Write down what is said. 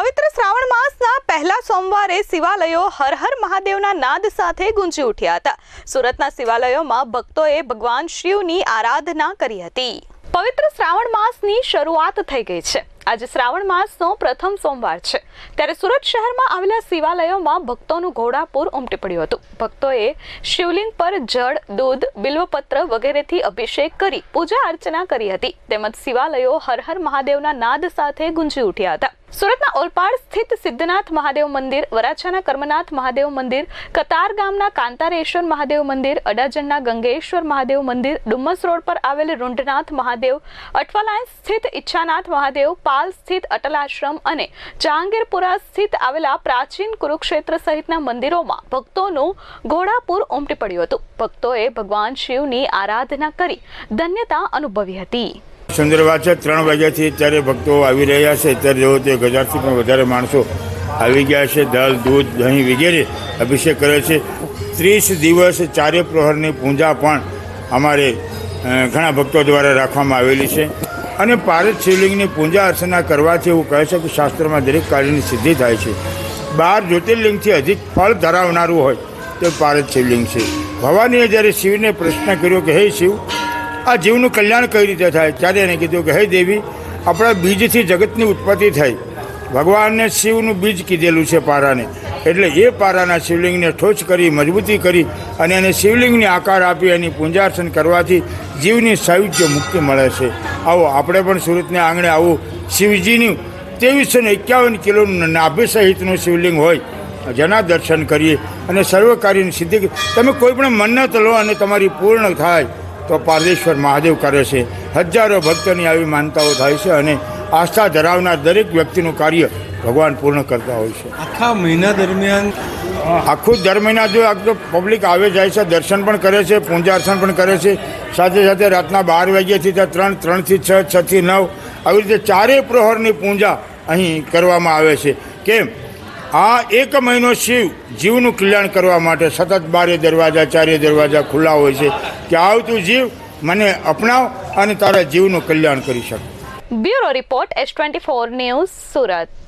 પવિત્ર શ્રાવણ માસના પહેલા સોમવારે શિવાલયો હર હર મહાદેવના નાદ સાથે ગુંજી ઉઠ્યા હતા. સુરતના શિવાલયોમાં ભક્તોએ ભગવાન શિવની આરાધના કરી હતી. પવિત્ર શ્રાવણ માસની શરૂઆત થઈ ગઈ છે. આજે શ્રાવણ માસનો પ્રથમ સોમવાર છે. ત્યારે સુરત શહેરમાં આવેલા શિવાલયોમાં ભક્તોનું ઘોડાપૂર ઉમટી પડ્યું હતું. ભક્તોએ શિવલિંગ પર જળ, દૂધ, બિલ્વપત્ર વગેરેથી અભિષેક કરી પૂજા અર્ચના કરી હતી. તેમજ શિવાલયો હર હર મહાદેવના નાદ સાથે ગુંજી ઉઠ્યા હતા. સુરતના ઓલપાડ સ્થિત સિદ્ધનાથ મહાદેવ મંદિર, વરાછાના કર્મનાથ મહાદેવ મંદિર, કતાર ગામના કાંતારેશ્વર મહાદેવ મંદિર, અડાજણના ગંગેશ્વર મહાદેવ મંદિર, ડુમ્મસ રોડ પર આવેલ રૂંઢનાથ મહાદેવ અઠવાલાઇન સ્થિત ઈચ્છાનાથ મહાદેવ, પાલ સ્થિત અટલ આશ્રમ અને જહાંગીરપુરા સ્થિત આવેલા પ્રાચીન કુરુક્ષેત્ર સહિતના મંદિરોમાં ભક્તોનું ઘોડાપુર ઉમટી પડ્યું હતું. ભક્તોએ ભગવાન શિવની આરાધના કરી ધન્યતા અનુભવી હતી. ચંદ્રવા છે, ત્રણ વાગ્યાથી અત્યારે ભક્તો આવી રહ્યા છે. અત્યારે જોવો તે હજારથી પણ વધારે માણસો આવી ગયા છે. દલ દૂધ, દહીં વગેરે અભિષેક કરે છે. ત્રીસ દિવસ ચારે પ્રહરની પૂજા પણ અમારે ઘણા ભક્તો દ્વારા રાખવામાં આવેલી છે. અને પારદ શિવલિંગની પૂજા અર્ચના કરવાથી એવું કહે છે કે શાસ્ત્રમાં દરેક કાર્યની સિદ્ધિ થાય છે. બાર જ્યોતિર્લિંગથી અધિક ફળ ધરાવનારું હોય તે પારદ શિવલિંગ છે. ભવાનીએ જ્યારે શિવને પ્રશ્ન કર્યો કે, હે શિવ આ જીવનું કલ્યાણ કઈ રીતે થાય? ત્યારે એને કીધું કે, હે દેવી, આપણા બીજથી જગતની ઉત્પત્તિ થઈ. ભગવાનને શિવનું બીજ કીધેલું છે પારાને. એટલે એ પારાના શિવલિંગને ઠોચ કરી, મજબૂતી કરી અને એને શિવલિંગને આકાર આપી, એની પૂંજાર્ચન કરવાથી જીવની સાયુજ્ય મુક્તિ મળે છે. આવો, આપણે પણ સુરતને આંગણે આવું. શિવજીનું ત્રેવીસો ને એકાવન કિલોનું નાભી સહિતનું શિવલિંગ હોય, જેના દર્શન કરીએ અને સર્વકાર્યની સિદ્ધિ તમે કોઈ પણ મન્નત લો અને તમારી પૂર્ણ થાય. તો પારદેશ્વર મહાદેવ કરે છે. હજારો ભક્તોની આવી માનતાઓ થાય છે અને આસ્થા ધરાવનાર દરેક વ્યક્તિનું કાર્ય ભગવાન પૂર્ણ કરતા હોય છે. આખા મહિના દરમિયાન આખું દર મહિના જો આખો પબ્લિક આવે જાય છે દર્શન પણ કરે છે પૂજા અર્ચન પણ કરે છે. સાથે સાથે રાતના બાર વાગ્યાથી ત્યાં ત્રણ ત્રણથી છ છથી નવ આવી રીતે ચારેય પ્રહરની પૂજા અહીં કરવામાં આવે છે. કેમ? આ એક મહિનો શિવ જીવનું કલ્યાણ કરવા માટે સતત બારે દરવાજા, ચારે દરવાજા ખુલ્લા હોય છે કે આવતું જીવ, મને અપનાવ અને તારા જીવનું કલ્યાણ કરી શકે. Bureau report S twenty four news Surat.